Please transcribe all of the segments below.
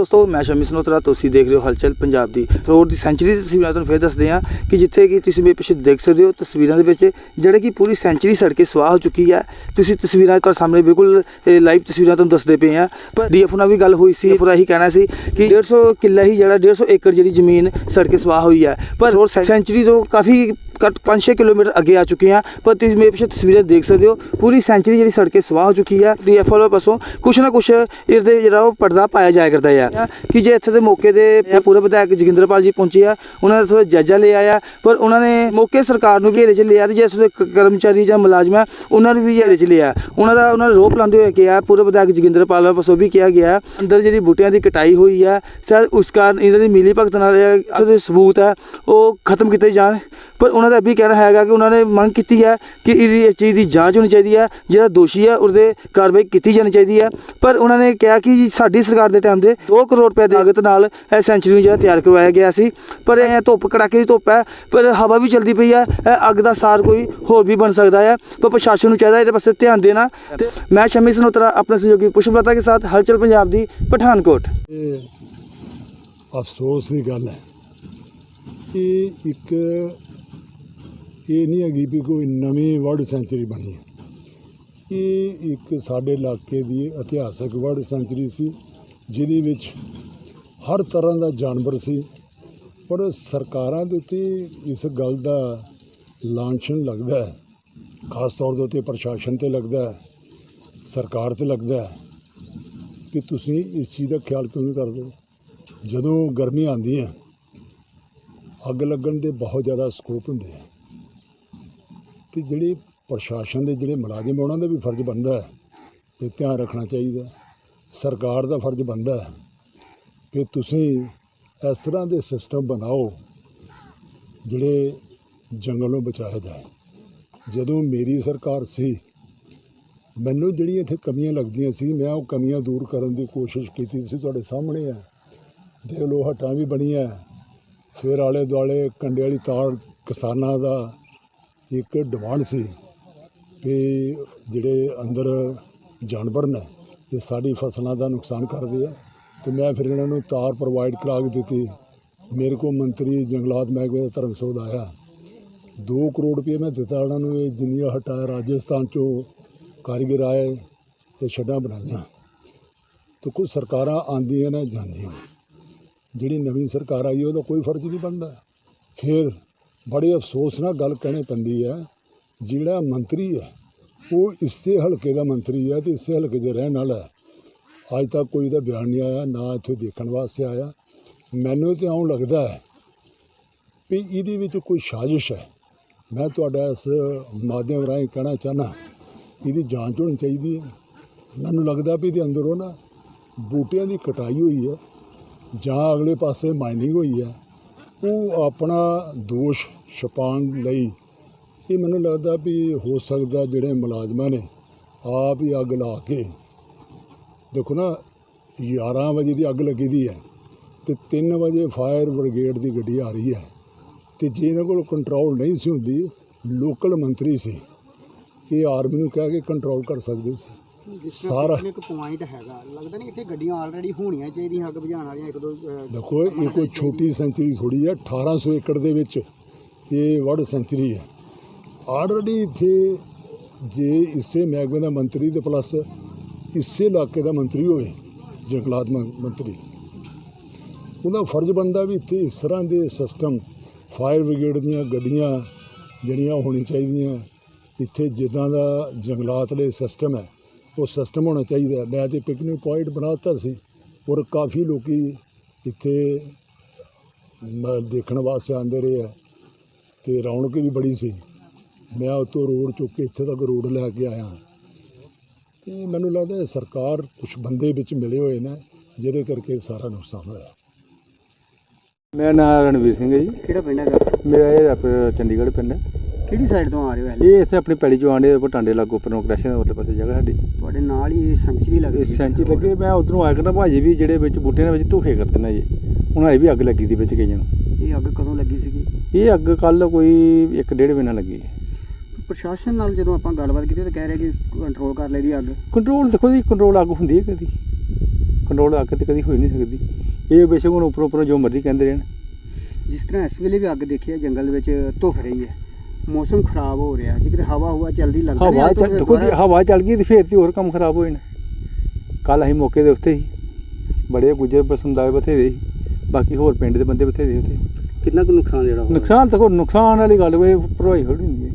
ਦੋਸਤੋ, ਮੈਂ ਸ਼ਮੀ ਸਨੋਤਰਾ, ਤੁਸੀਂ ਦੇਖ ਰਹੇ ਹੋ ਹਲਚਲ ਪੰਜਾਬ ਦੀ ਰੋਡ ਦੀ ਸੈਂਚਰੀ ਦੀ ਤਸਵੀਰਾਂ। ਤੁਹਾਨੂੰ ਫੇਰ ਦੱਸਦੇ ਹਾਂ ਕਿ ਜਿੱਥੇ ਕਿ ਤੁਸੀਂ ਮੇਰੇ ਪਿੱਛੇ ਦੇਖ ਸਕਦੇ ਹੋ ਤਸਵੀਰਾਂ ਦੇ ਵਿੱਚ, ਜਿਹੜੇ ਕਿ ਪੂਰੀ ਸੈਂਚਰੀ ਸੜ ਕੇ ਸਵਾਹ ਹੋ ਚੁੱਕੀ ਹੈ। ਤੁਸੀਂ ਤਸਵੀਰਾਂ ਤੁਹਾਡੇ ਸਾਹਮਣੇ ਬਿਲਕੁਲ ਲਾਈਵ ਤਸਵੀਰਾਂ ਤੁਹਾਨੂੰ ਦੱਸਦੇ ਪਏ ਆ ਪਰ ਡੀਐਫ ਨਾਲ ਵੀ ਗੱਲ ਹੋਈ ਸੀ ਪੂਰਾ ਹੀ ਕਹਿਣਾ ਸੀ ਕਿ 150 ਕਿੱਲਾ ਹੀ ਜਿਹੜਾ 150 ਏਕੜ ਜਿਹੜੀ ਜ਼ਮੀਨ ਸੜ ਕੇ ਸਵਾਹ ਹੋਈ ਹੈ। ਪਰ ਰੋਡ ਸੈਂਚਰੀ ਤੋਂ ਕਾਫੀ ਘੱਟ 5-6 ਕਿਲੋਮੀਟਰ ਅੱਗੇ ਆ ਚੁੱਕੇ ਹਾਂ। ਪਰ ਤੁਸੀਂ ਮੇਰੇ ਪਿੱਛੇ ਤਸਵੀਰਾਂ ਦੇਖ ਸਕਦੇ ਹੋ। ਪੂਰੀ ਸੈਂਚਰੀ ਜਿਹੜੀ ਸੜ ਕੇ ਸਵਾਹ ਹੋ ਚੁੱਕੀ ਹੈ ਡੀਐਫ ਵਾਲੇ ਪਾਸੋਂ ਕੁਛ ਨਾ ਕੁਛ ਇਹਦੇ ਜਿਹੜਾ ਉਹ ਪਰਦਾ ਪਾਇਆ ਜਾਇਆ ਕਰਦਾ ਹੈ ਕਿ ਜੇ ਇੱਥੇ ਦੇ ਮੌਕੇ ਦੇ ਪੂਰੇ ਵਿਧਾਇਕ ਜੋਗਿੰਦਰਪਾਲ ਜੀ ਪਹੁੰਚੇ ਆ, ਉਹਨਾਂ ਨੇ ਥੋੜਾ ਜਾਇਜ਼ਾ ਲਿਆ ਆ। ਪਰ ਉਹਨਾਂ ਨੇ ਮੌਕੇ ਸਰਕਾਰ ਨੂੰ ਘੇਰੇ 'ਚ ਲਿਆ ਤੇ ਜਿਸ ਦੇ ਕਰਮਚਾਰੀ ਜਾਂ ਮੁਲਾਜ਼ਮ ਆ, ਉਹਨਾਂ ਨੂੰ ਵੀ ਘੇਰੇ 'ਚ ਲਿਆ। ਉਹਨਾਂ ਦਾ, ਉਹਨਾਂ ਨੇ ਰੋਪ ਲਾਉਂਦੇ ਹੋਏ ਕਿਹਾ ਪੂਰੇ ਵਿਧਾਇਕ ਜੋਗਿੰਦਰਪਾਲ ਪਾਸੋਂ ਵੀ ਕਿਹਾ ਗਿਆ, ਅੰਦਰ ਜਿਹੜੀ ਬੂਟਿਆਂ ਦੀ ਕਟਾਈ ਹੋਈ ਆ, ਸ਼ਾਇਦ ਉਸ ਕਾਰਨ ਇਹਨਾਂ ਦੀ ਮਿਲੀ ਭਗਤ ਨਾਲ ਜਿਹੜੇ ਸਬੂਤ ਆ, ਉਹ ਖਤਮ ਕੀਤੇ ਜਾਣ। ਪਰ ਉਹਨਾਂ ਦਾ ਇਹ ਵੀ ਕਹਿਣਾ ਹੈਗਾ ਕਿ ਉਹਨਾਂ ਨੇ ਮੰਗ ਕੀਤੀ ਹੈ ਕਿ ਇਹਦੀ ਇਸ ਚੀਜ਼ ਦੀ ਜਾਂਚ ਹੋਣੀ ਚਾਹੀਦੀ ਹੈ, ਜਿਹੜਾ ਦੋਸ਼ੀ ਹੈ ਉਹਦੇ ਕਾਰਵਾਈ ਕੀਤੀ ਜਾਣੀ ਚਾਹੀਦੀ ਹੈ। ਪਰ ਉਹਨਾਂ ਨੇ ਕਿਹਾ ਕਿ ਸਾਡੀ ਸਰਕਾਰ ਦੇ ਟਾਈਮ ਦੇ 2 ਕਰੋੜ ਰੁਪਏ ਦੀ ਲਾਗਤ ਨਾਲ ਇਹ ਸੈਂਚਰੀ ਨੂੰ ਜਿਹੜਾ ਤਿਆਰ ਕਰਵਾਇਆ ਗਿਆ ਸੀ। ਪਰ ਇਹ ਧੁੱਪ ਕੜਾਕੇ ਦੀ ਧੁੱਪ ਹੈ, ਪਰ ਹਵਾ ਵੀ ਚਲਦੀ ਪਈ ਹੈ, ਇਹ ਅੱਗ ਦਾ ਸਾਰ ਕੋਈ ਹੋਰ ਵੀ ਬਣ ਸਕਦਾ ਹੈ। ਪਰ ਪ੍ਰਸ਼ਾਸਨ ਨੂੰ ਚਾਹੀਦਾ ਇਹਦੇ ਪਾਸੇ ਧਿਆਨ ਦੇਣਾ। ਤੇ ਮੈਂ ਸ਼ਮੀ ਸਨੋਤਰਾ, ਆਪਣੇ ਸਹਿਯੋਗੀ ਪੁਸ਼ਪਲਤਾ ਕੇ ਸਾਥ, ਹਲਚਲ ਪੰਜਾਬ ਦੀ ਪਠਾਨਕੋਟ। ਅਫਸੋਸ ਦੀ ਗੱਲ ਹੈ। ਇਹ ਇੱਕ ਇਹ ਨਹੀਂ ਹੈਗੀ ਵੀ ਕੋਈ ਨਵੀਂ ਵਰਡ ਸੈਂਚਰੀ ਬਣੀ ਹੈ। ਇਹ ਇੱਕ ਸਾਡੇ ਇਲਾਕੇ ਦੀ ਇਤਿਹਾਸਕ ਵਰਡ ਸੈਂਚਰੀ ਸੀ, ਜਿਹਦੇ ਵਿੱਚ ਹਰ ਤਰ੍ਹਾਂ ਦਾ ਜਾਨਵਰ ਸੀ। ਪਰ ਸਰਕਾਰਾਂ ਦੇ ਉੱਤੇ ਇਸ ਗੱਲ ਦਾ ਲਾਂਛਨ ਲੱਗਦਾ ਹੈ, ਖਾਸ ਤੌਰ ਦੇ ਉੱਤੇ ਪ੍ਰਸ਼ਾਸਨ ਤੇ ਲੱਗਦਾ ਹੈ, ਸਰਕਾਰ ਤੇ ਲੱਗਦਾ ਹੈ, ਕਿ ਤੁਸੀਂ ਇਸ ਚੀਜ਼ ਦਾ ਖਿਆਲ ਕਿਉਂ ਨਹੀਂ ਕਰਦੇ? ਜਦੋਂ ਗਰਮੀ ਆਉਂਦੀ ਹੈ, ਅੱਗ ਲੱਗਣ ਦੇ ਬਹੁਤ ਜ਼ਿਆਦਾ ਸਕੋਪ ਹੁੰਦੇ ਆ। ਅਤੇ ਜਿਹੜੇ ਪ੍ਰਸ਼ਾਸਨ ਦੇ ਜਿਹੜੇ ਮੁਲਾਜ਼ਮ ਆ, ਉਹਨਾਂ ਦਾ ਵੀ ਫਰਜ਼ ਬਣਦਾ ਹੈ ਕਿ ਧਿਆਨ ਰੱਖਣਾ ਚਾਹੀਦਾ ਸਰਕਾਰ ਦਾ ਫਰਜ਼ ਬਣਦਾ ਹੈ ਕਿ ਤੁਸੀਂ ਇਸ ਤਰ੍ਹਾਂ ਦੇ ਸਿਸਟਮ ਬਣਾਓ ਜਿਹੜੇ ਜੰਗਲ ਨੂੰ ਬਚਾਇਆ ਜਾਏ ਜਦੋਂ ਮੇਰੀ ਸਰਕਾਰ ਸੀ ਮੈਨੂੰ ਜਿਹੜੀਆਂ ਇੱਥੇ ਕਮੀਆਂ ਲੱਗਦੀਆਂ ਸੀ ਮੈਂ ਉਹ ਕਮੀਆਂ ਦੂਰ ਕਰਨ ਦੀ ਕੋਸ਼ਿਸ਼ ਕੀਤੀ ਸੀ। ਤੁਹਾਡੇ ਸਾਹਮਣੇ ਹੈ ਦੇਖ ਲਓ ਹੱਟਾਂ ਵੀ ਬਣੀਆਂ। ਫਿਰ ਆਲੇ ਦੁਆਲੇ ਕੰਡੇ ਵਾਲੀ ਤਾਰ ਕਿਸਾਨਾਂ ਦਾ ਇੱਕ ਡਿਮਾਂਡ ਸੀ ਕਿ ਜਿਹੜੇ ਅੰਦਰ ਜਾਨਵਰ ਨੇ, ਇਹ ਸਾਡੀ ਫਸਲਾਂ ਦਾ ਨੁਕਸਾਨ ਕਰਦੇ ਆ। ਤੇ ਮੈਂ ਫਿਰ ਇਹਨਾਂ ਨੂੰ ਤਾਰ ਪ੍ਰੋਵਾਈਡ ਕਰਾ ਕੇ ਦਿੱਤੀ। ਮੇਰੇ ਕੋਲ ਮੰਤਰੀ ਜੰਗਲਾਤ ਮਹਿਕਮੇ ਦਾ ਧਰਮਸੋਧ ਆਇਆ। 2 ਕਰੋੜ ਰੁਪਏ ਮੈਂ ਦਿੱਤਾ ਉਹਨਾਂ ਨੂੰ, ਇਹ ਜਿੰਨੀਆਂ ਹਟਾਇਆ ਰਾਜਸਥਾਨ ਚੋਂ ਕਾਰੀਗਰ ਆਏ, ਇਹ ਛੱਡਾਂ ਬਣਾਈਆਂ। ਤੇ ਕੁਝ ਸਰਕਾਰਾਂ ਆਉਂਦੀਆਂ ਨੇ, ਜਾਂਦੀਆਂ ਨੇ। ਜਿਹੜੀ ਨਵੀਂ ਸਰਕਾਰ ਆਈ, ਉਹਦਾ ਕੋਈ ਫਰਜ਼ ਨਹੀਂ ਬਣਦਾ। ਫਿਰ ਬੜੇ ਅਫਸੋਸ ਨਾਲ ਗੱਲ ਕਹਿਣੀ ਪੈਂਦੀ ਹੈ, ਜਿਹੜਾ ਮੰਤਰੀ ਹੈ, ਉਹ ਇਸੇ ਹਲਕੇ ਦਾ ਮੰਤਰੀ ਹੈ ਤੇ ਇਸੇ ਹਲਕੇ ਦੇ ਰਹਿਣ ਵਾਲਾ ਹੈ। ਅੱਜ ਤੱਕ ਕੋਈ ਦਾ ਬਿਆਨ ਨਹੀਂ ਆਇਆ, ਨਾ ਇੱਥੇ ਦੇਖਣ ਵਾਸਤੇ ਆਇਆ। ਮੈਨੂੰ ਤੇ ਆਉਂ ਲੱਗਦਾ ਹੈ ਵੀ ਇਹਦੇ ਵਿੱਚ ਕੋਈ ਸਾਜ਼ਿਸ਼ ਹੈ। ਮੈਂ ਤੁਹਾਡਾ ਇਸ ਮਾਧਿਅਮ ਰਾਹੀਂ ਕਹਿਣਾ ਚਾਹਨਾ ਇਹਦੀ ਜਾਂਚ ਹੋਣੀ ਚਾਹੀਦੀ ਹੈ। ਮੈਨੂੰ ਲੱਗਦਾ ਵੀ ਇਹਦੇ ਅੰਦਰੋਂ ਨਾ ਬੂਟਿਆਂ ਦੀ ਕਟਾਈ ਹੋਈ ਹੈ, ਜਾਂ ਅਗਲੇ ਪਾਸੇ ਮਾਈਨਿੰਗ ਹੋਈ ਹੈ। ਉਹ ਆਪਣਾ ਦੋਸ਼ ਛੁਪਾਉਣ ਲਈ ਇਹ ਮੈਨੂੰ ਲੱਗਦਾ ਵੀ ਹੋ ਸਕਦਾ ਜਿਹੜੇ ਮੁਲਾਜ਼ਮਾਂ ਨੇ ਆਪ ਹੀ ਅੱਗ ਲਾ ਕੇ, ਦੇਖੋ ਨਾ 11 ਵਜੇ ਦੀ ਅੱਗ ਲੱਗੀ ਦੀ ਹੈ ਤੇ 3 ਵਜੇ ਫਾਇਰ ਬ੍ਰਿਗੇਡ ਦੀ ਗੱਡੀ ਆ ਰਹੀ ਹੈ ਤੇ ਜੇ ਇਹਨਾਂ ਕੋਲ ਕੰਟਰੋਲ ਨਹੀਂ ਸੀ ਹੁੰਦੀ ਲੋਕਲ ਮੰਤਰੀ ਸੀ, ਇਹ ਆਰਮੀ ਨੂੰ ਕਹਿ ਕੇ ਕੰਟਰੋਲ ਕਰ ਸਕਦੇ ਸੀ। ਸਾਰਾ ਇੱਕ ਪੁਆਇੰਟ ਹੈਗਾ। ਲੱਗਦਾ ਨਹੀਂ ਇੱਥੇ ਗੱਡੀਆਂ ਆਲਰੇਡੀ ਹੋਣੀਆਂ ਚਾਹੀਦੀਆਂ ਅੱਗ ਬੁਝਾਉਣ ਵਾਲੀਆਂ ਇੱਕ ਦੋ ਦੇਖੋ ਇਹ ਕੋਈ ਛੋਟੀ ਸੈਂਚਰੀ ਥੋੜੀ ਹੈ 1800 ਏਕੜ ਦੇ ਵਿੱਚ ਇਹ ਵਰਡ ਸੈਂਚਰੀ ਹੈ। ਆਲਰੇਡੀ ਇੱਥੇ ਜੇ ਇਸੇ ਮਹਿਕਮੇ ਦਾ ਮੰਤਰੀ ਤੇ ਪਲੱਸ ਇਸੇ ਇਲਾਕੇ ਦਾ ਮੰਤਰੀ ਹੋਵੇ ਜੰਗਲਾਤ ਮੰਤਰੀ ਉਹਦਾ ਫਰਜ਼ ਬਣਦਾ ਵੀ ਇੱਥੇ ਇਸ ਤਰ੍ਹਾਂ ਦੇ ਸਿਸਟਮ ਫਾਇਰ ਬ੍ਰਿਗੇਡ ਦੀਆਂ ਗੱਡੀਆਂ ਜਿਹੜੀਆਂ ਹੋਣੀ ਚਾਹੀਦੀਆਂ ਇੱਥੇ ਜਿੱਦਾਂ ਦਾ ਜੰਗਲਾਤ ਲਈ ਸਿਸਟਮ ਹੈ ਉਹ ਸਿਸਟਮ ਹੋਣਾ ਚਾਹੀਦਾ ਹੈ। ਮੈਂ ਤੇ ਪਿਕਨਿਕ ਪੁਆਇੰਟ ਬਣਾਤਾ ਸੀ। ਔਰ ਕਾਫੀ ਲੋਕੀ ਇੱਥੇ ਮ- ਦੇਖਣ ਵਾਸਤੇ ਆਉਂਦੇ ਰਹੇ ਆ। ਤੇ ਰੌਣਕ ਵੀ ਬੜੀ ਸੀ। ਮੈਂ ਉੱਤੋਂ ਰੋਡ ਚੁੱਕ ਕੇ ਇੱਥੇ ਤੱਕ ਰੋਡ ਲੈ ਕੇ ਆਇਆ। ਤੇ ਮੈਨੂੰ ਲੱਗਦਾ ਹੈ ਸਰਕਾਰ ਕੁਝ ਬੰਦੇ ਵਿੱਚ ਮਿਲੇ ਹੋਏ ਨੇ ਜਿਹਦੇ ਕਰਕੇ ਸਾਰਾ ਨੁਕਸਾਨ ਹੋਇਆ। ਮੇਰਾ ਨਾਮ ਰਣਵੀਰ ਸਿੰਘ ਹੈ ਜੀ। ਕਿਹੜਾ ਪਿੰਡ ਹੈਗਾ? ਮੇਰਾ ਇਹ ਚੰਡੀਗੜ੍ਹ ਪਿੰਡ ਹੈ। ਕਿਹੜੀ ਸਾਈਡ ਤੋਂ ਆ ਰਹੇ ਹੋ ਇਹ? ਇੱਥੇ ਆਪਣੀ ਪੈਲੀ ਚੋਂ ਆਂਡੇ ਪਟਾਂਡੇ ਲਾਗੋ ਉੱਪਰੋਂ ਕ੍ਰੈਸ਼ਨ ਦੇ ਉੱਤੇ ਪਾਸੇ ਜਗ੍ਹਾ ਸਾਡੀ। ਤੁਹਾਡੇ ਨਾਲ ਹੀ ਸੈਂਚਰੀ ਲੱਗਦੀ ਇਹ ਸੈਂਚੀ ਲੱਗੇ ਮੈਂ ਉਧਰੋਂ ਆਇਆ ਕਰਦਾ ਭਾਜੀ ਵੀ ਜਿਹੜੇ ਵਿੱਚ ਬੂਟਿਆਂ ਦੇ ਵਿੱਚ ਧੋਖੇ ਕਰਦੇ ਨੇ ਜੀ। ਉਹਨਾਂ ਦੀ ਵੀ ਅੱਗ ਲੱਗੀ ਦੀ ਵਿੱਚ ਕਈਆਂ ਨੂੰ। ਇਹ ਅੱਗ ਕਦੋਂ ਲੱਗੀ ਸੀਗੀ? ਇਹ ਅੱਗ ਕੱਲ ਕੋਈ ਇੱਕ ਡੇਢ ਮਹੀਨਾ ਲੱਗੀ ਪ੍ਰਸ਼ਾਸਨ ਨਾਲ ਜਦੋਂ ਆਪਾਂ ਗੱਲਬਾਤ ਕੀਤੀ ਤਾਂ ਕਹਿ ਰਹੇ ਕਿ ਕੰਟਰੋਲ ਕਰ ਲਈ ਦੀ ਅੱਗ। ਕੰਟਰੋਲ ਦੇਖੋ ਜੀ ਕੰਟਰੋਲ ਅੱਗ ਹੁੰਦੀ ਹੈ ਕਦੀ। ਕੰਟਰੋਲ ਅੱਗ ਤੇ ਕਦੀ ਹੋਈ ਨਹੀਂ ਸਕਦੀ। ਇਹ ਬੇਸ਼ੱਕ ਹੁਣ ਉੱਪਰੋਂ ਉੱਪਰੋਂ ਜੋ ਮਰਜ਼ੀ ਕਹਿੰਦੇ ਰਹਿਣ। ਜਿਸ ਤਰ੍ਹਾਂ ਇਸ ਵੇਲੇ ਵੀ ਅੱਗ ਦੇਖੀ ਹੈ ਜੰਗਲ ਵਿੱਚ ਧੁਖ ਰਹੀ ਹੈ। ਮੌਸਮ ਖਰਾਬ ਹੋ ਰਿਹਾ ਜੇ ਕਿਤੇ ਹਵਾ ਹੁਵਾ ਚੱਲਦੀ ਲੱਗਦਾ ਹਵਾ ਚੱਲ ਦੇਖੋ ਜੀ ਹਵਾ ਚੱਲ ਗਈ ਤੇ ਫੇਰ ਤੇ ਹੋਰ ਕੰਮ ਖਰਾਬ ਹੋ ਜਾਣਾ। ਕੱਲ ਅਸੀਂ ਮੌਕੇ ਦੇ ਉੱਤੇ ਹੀ ਬੜੇ ਗੁੱਜਰ ਬਸੰਦਾਏ ਬਥੇਰੇ ਸੀ। ਬਾਕੀ ਹੋਰ ਪਿੰਡ ਦੇ ਬੰਦੇ ਬਥੇਰੇ ਉੱਥੇ। ਕਿੰਨਾ ਕੁ ਨੁਕਸਾਨ ਜਿਹੜਾ ਹੋਇਆ? ਨੁਕਸਾਨ ਕੋਈ ਨੁਕਸਾਨ ਵਾਲੀ ਗੱਲ ਕੋਈ ਭਰਵਾਈ ਥੋੜੀ ਹੁੰਦੀ ਹੈ।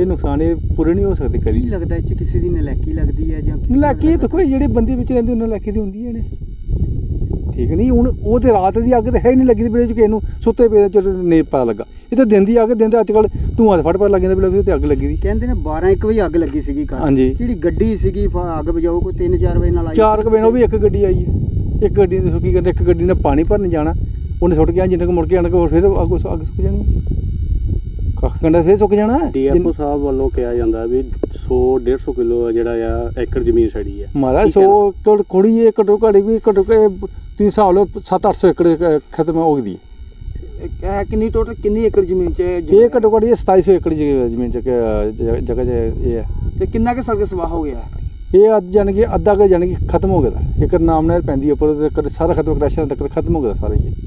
ਇਹ ਨੁਕਸਾਨ ਇਹ ਪੂਰੇ ਨਹੀਂ ਹੋ ਸਕਦੇ ਕਦੀ। ਲੱਗਦਾ ਇਹ ਚ ਕਿਸੇ ਦੀ ਨਲਾਇਕੀ ਲੱਗਦੀ ਹੈ ਜਾਂ ਲੱਗਦਾ? ਦੇਖੋ ਜਿਹੜੇ ਬੰਦੇ ਵਿੱਚ ਰਹਿੰਦੇ ਉਹਨਾਂ ਲੱਕੀ ਦੀ ਹੁੰਦੀ ਹੈ ਨੇ ਠੀਕ ਨਹੀਂ ਹੁਣ ਉਹ ਤੇ ਰਾਤ ਦੀ ਅੱਗ ਤੇ ਹੈ ਨਹੀਂ ਲੱਗੀ ਤੇ ਵੀ ਕਿਸੇ ਨੂੰ ਸੁੱਤੇ ਪਏ ਚ ਨਹੀਂ ਪਤਾ ਲੱਗਾ। ਇਹ ਤਾਂ ਦਿਨ ਦੀ ਅੱਗ ਦਿਨ ਦੇ ਅੱਜ ਕੱਲ ਧੂਆਂ ਤੇ ਫੜ ਲੱਗ ਜਾਂਦਾ ਵੀ ਉਹ ਤੇ ਅੱਗ ਲੱਗੀ ਦੀ। ਕਹਿੰਦੇ ਨੇ 12 1 ਵਜੇ ਅੱਗ ਲੱਗੀ ਸੀਗੀ ਘਰ। ਹਾਂਜੀ। ਜਿਹੜੀ ਗੱਡੀ ਸੀਗੀ ਫ- ਅੱਗ ਬੁਝਾਓ ਕੋਈ 3 4 ਵਜੇ ਨਾਲ ਆਈ। ਚਾਰ ਕੁ ਵਜੇ ਨੂੰ ਉਹ ਵੀ ਇੱਕ ਗੱਡੀ ਆਈ ਹੈ। ਇੱਕ ਗੱਡੀ ਦੇ ਸੁੱਕੀ ਕਹਿੰਦੇ ਇੱਕ ਗੱਡੀ ਨੇ ਪਾਣੀ ਭਰਨ ਜਾਣਾ। ਉਹਨੇ ਸੁੱਟ ਗਿਆ ਜਿੰਨੇ ਕੁ ਮੁੜ ਕੇ ਆਣ ਕੇ ਫਿਰ ਅੱਗ ਅੱਗ ਸੁੱਕ ਜਾਣੀ ਹੈ। ਕੱਖ ਕੰਡਾ ਫਿਰ ਸੁੱਕ ਜਾਣਾ ਹੈ। ਡੀਐਫਓ ਸਾਹਿਬ ਵੱਲੋਂ ਕਿਹਾ ਜਾਂਦਾ ਵੀ 100 150 ਕਿਲੋ ਜਿਹੜਾ ਆ ਏਕੜ ਜ਼ਮੀਨ ਸੜੀ ਹੈ। ਮਹਾਰਾਜ ਕੀ 100 ਏਕੜ ਕੁੜੀ ਇਹ ਘਟੋ ਘੜੀ ਵੀ ਘਟੋ ਘ ਤੁਸੀਂ ਹਿਸਾਬ ਲਓ 7-800 ਏਕੜ ਖਤਮ ਹੋ ਗਈ। ਇਹ ਕਿੰਨੀ ਟੋਟਲ ਕਿੰਨੀ ਏਕੜ ਜ਼ਮੀਨ 'ਚ ਇਹ ਘਟੋ ਘੜੀ 2700 ਏਕੜ ਜ਼ਮੀਨ ਚ ਜਗ੍ਹਾ 'ਚ ਇਹ ਹੈ। ਤੇ ਕਿੰਨਾ ਕੁ ਸੜ ਕੇ ਸਵਾਹ ਹੋ ਗਿਆ? ਇਹ ਅੱਜ ਜਾਣੀ ਕਿ ਅੱਧਾ ਕੁ ਜਾਣੀ ਕਿ ਖਤਮ ਹੋ ਗਿਆ। ਇੱਕ ਨਾਮ ਨਾਲ ਪੈਂਦੀ ਉੱਪਰ ਸਾਰਾ ਖਤਮ ਕ੍ਰੈਸ਼ਰ ਤੱਕ ਖਤਮ ਹੋ ਗਿਆ ਸਾਰਾ ਇਹ।